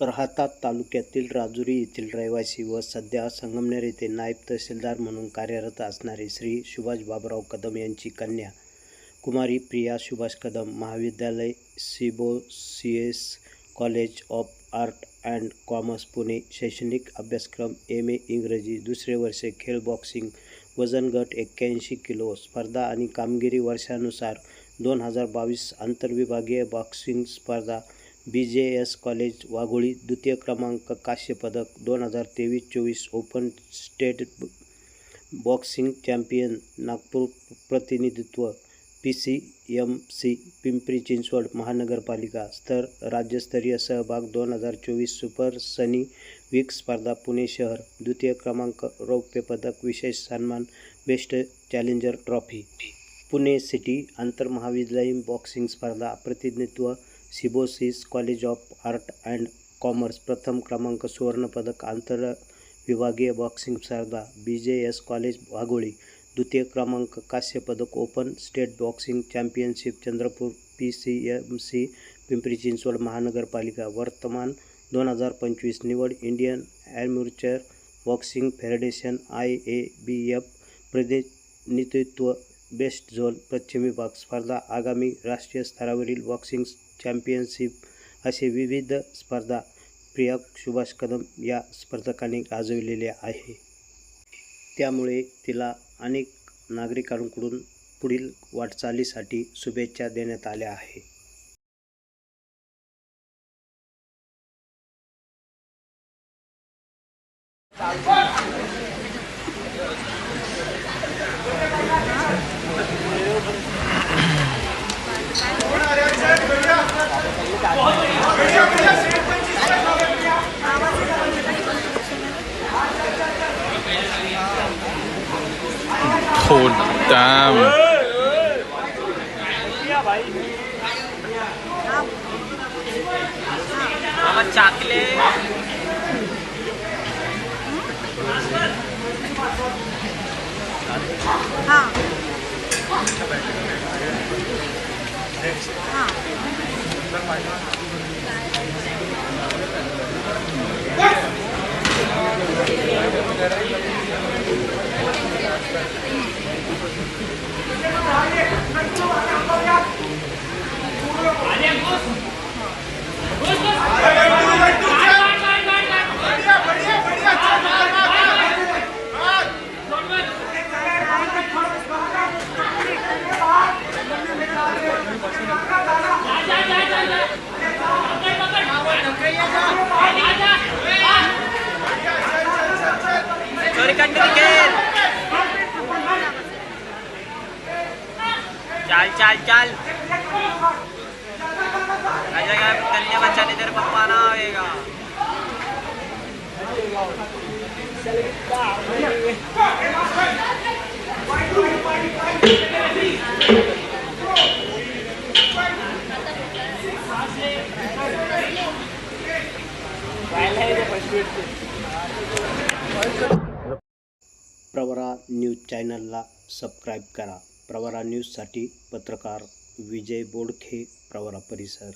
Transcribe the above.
राहता तालुक्यातील राजुरी येथील रहिवासी व सध्या संगमनेर येथे नायब तहसीलदार म्हणून कार्यरत असणारे श्री सुभाष बाबराव कदम यांची कन्या कुमारी प्रिया सुभाष कदम महाविद्यालय सिबो C S college of art and commerce Pune शैक्षणिक अभ्यासक्रम एम ए इंग्रजी दुसरे वर्षे खेळ बॉक्सिंग वजन गट एक्क्याऐंशी किलो स्पर्धा आणि कामगिरी वर्षानुसार दोन हजार बावीस आंतरविभागीय बॉक्सिंग स्पर्धा B J S college Wagholi द्वितीय क्रमांक काश्यपदक दोन हजार तेवीस चोवीस ओपन स्टेट ब- बॉक्सिंग चॅम्पियन नागपूर प्रतिनिधित्व P C M C Pimpri Chinchwad महानगरपालिका स्तर राज्यस्तरीय सहभाग दोन हजार चोवीस सुपर सनी वीक स्पर्धा पुणे शहर द्वितीय क्रमांक रौप्य पदक विशेष सन्मान best challenger trophy. Pune city आंतरमहाविद्यालयीन बॉक्सिंग स्पर्धा प्रतिनिधित्व सिबोसिस college of art and commerce प्रथम क्रमांक सुवर्णपदक आंतर विभागीय बॉक्सिंग स्पर्धा B J S college Wagholi द्वितीय क्रमांक कांस्यपदक open state boxing championship Chandrapur P C M C Pimpri Chinchwad महानगरपालिका वर्तमान दोन हजार पंचवीस निवड Indian amateur boxing federation I A B F प्रतिनिधित्व बेस्ट झोन पश्चिम विभाग स्पर्धा आगामी राष्ट्रीय स्तरावरील बॉक्सिंग चॅम्पियनशिप असे विविध स्पर्धा. प्रियक सुभाष कदम या स्पर्धकाने गाजविलेल्या आहे. त्यामुळे तिला अनेक नागरिकांकडून पुढील वाटचालीसाठी शुभेच्छा देण्यात आल्या आहे Oh, ทูลจามมาจัดเลยค่ะค่ะ American cricket. चल चल चल कन्या बच्चा इधर पप्पा ना आएगा Thank you. प्रवरा न्यूज चॅनलला सबस्क्राईब करा. प्रवरा न्यूजसाठी पत्रकार विजय बोडखे प्रवरा परिसर.